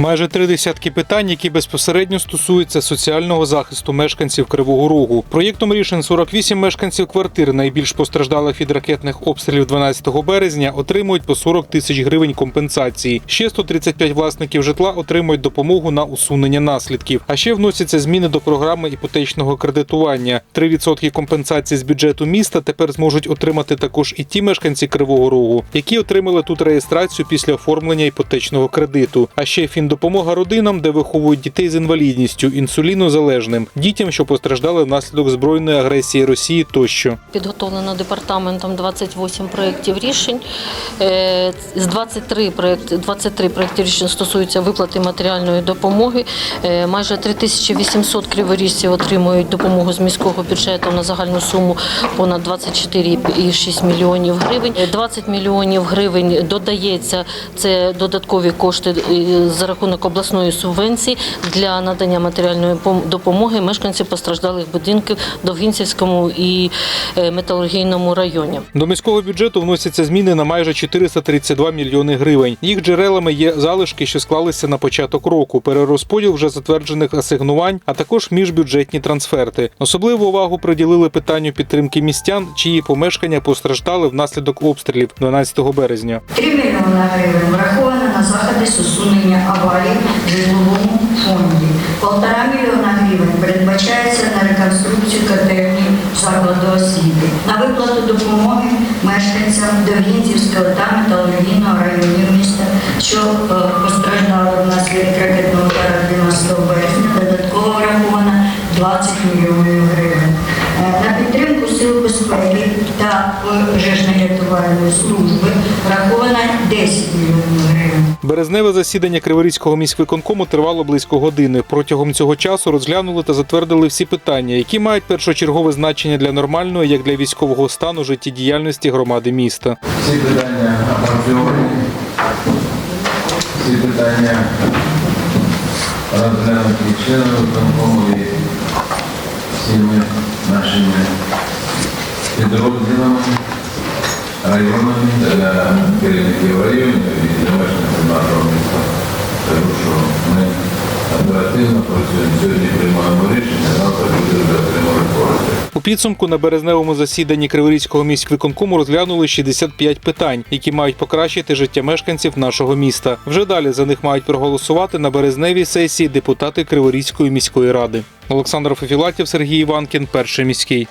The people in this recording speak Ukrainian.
Майже три десятки питань, які безпосередньо стосуються соціального захисту мешканців Кривого Рогу. Проєктом рішень 48 мешканців квартир, найбільш постраждалих від ракетних обстрілів 12 березня, отримують по 40 тисяч гривень компенсації. Ще 135 власників житла отримують допомогу на усунення наслідків. А ще вносяться зміни до програми іпотечного кредитування. 3% компенсації з бюджету міста тепер зможуть отримати також і ті мешканці Кривого Рогу, які отримали тут реєстрацію після оформлення іпотечного кредиту. А ще фіндопомога родинам, де виховують дітей з інвалідністю, інсулінозалежним, дітям, що постраждали внаслідок збройної агресії Росії тощо. Підготовлено департаментом 28 проєктів рішень. Е, З 23 проєкти 23 проєкти рішень стосуються виплати матеріальної допомоги. Е, Майже 3800 криворіжців отримують допомогу з міського бюджету на загальну суму понад 24,6 мільйонів гривень. Е, 20 мільйонів гривень додається це додаткові кошти е, за рахунок обласної субвенції для надання матеріальної пом- допомоги мешканців постраждалих будинків в Довгинцівському і е, металургійному районі. До міського бюджету вносяться зміни на майже 432 мільйони гривень. Їх джерелами є залишки, що склалися на початок року, перерозподіл вже затверджених асигнувань, а також міжбюджетні трансферти. Особливу увагу приділили питанню підтримки містян, чиї помешкання постраждали внаслідок обстрілів 12 березня. 3 мільйони гривень враховано на заходи з усунення аварій в житловому фонді. Полтора мільйона гривень передбачається на реконструкцію котельні закладу освіти, на виплату допомоги мешканцям Довгінцівського та металургійного районів міста, що е, постраждали внаслідок ракетного удару 12 березня. Додатково враховано 20 мільйонів гривень. Е, На підтримку сил безпеки та пожежно-рятувальної служби враховано 10 мільйонів гривень. Березневе засідання Криворізького міськвиконкому тривало близько години. Протягом цього часу розглянули та затвердили всі питання, які мають першочергове значення для нормального, як для військового стану життєдіяльності громади міста. Всі питання опрацьовані, всі питання розглянуті членами виконкому і всіми нашими підрозділами, районами, для керівників районів і для мешканців нашого міста. Тому що ми оперативно працюємо, сьогодні приймаємо рішення, завтра буде вже отримали кошти. У підсумку на березневому засіданні Криворізького міськвиконкому розглянули 65 питань, які мають покращити життя мешканців нашого міста. Вже далі за них мають проголосувати на березневій сесії депутати Криворізької міської ради. Олександр Фефілатів, Сергій Іванкін, перший міський.